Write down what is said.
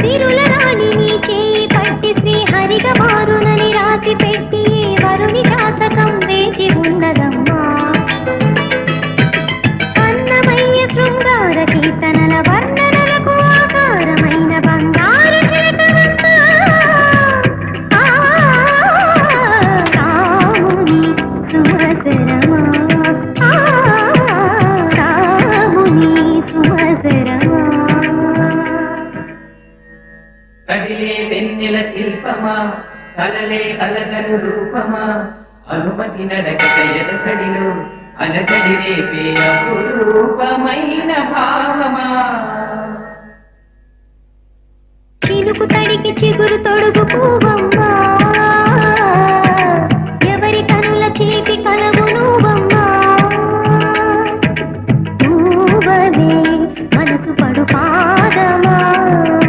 సిరుల రాణిని చేయి పట్టి శ్రీహరిగా మారునని రాసి పెట్టి వరుని జాతకం వేచి ఉన్నదమ్మా అన్నమయ్య శృంగార కీర్తనల వర్ణనలకు ఆకారమైన బంగారు రాముని కదిలే వెన్నెల శిల్పమా? కలలే అలగను రూపమా? అనుమతి నడకట ఎదసడిలో అలకడి రేపే అపురూపమైన భావమా? చిలుకు తడికి చిగురు తొడుగు పువ్వమ్మా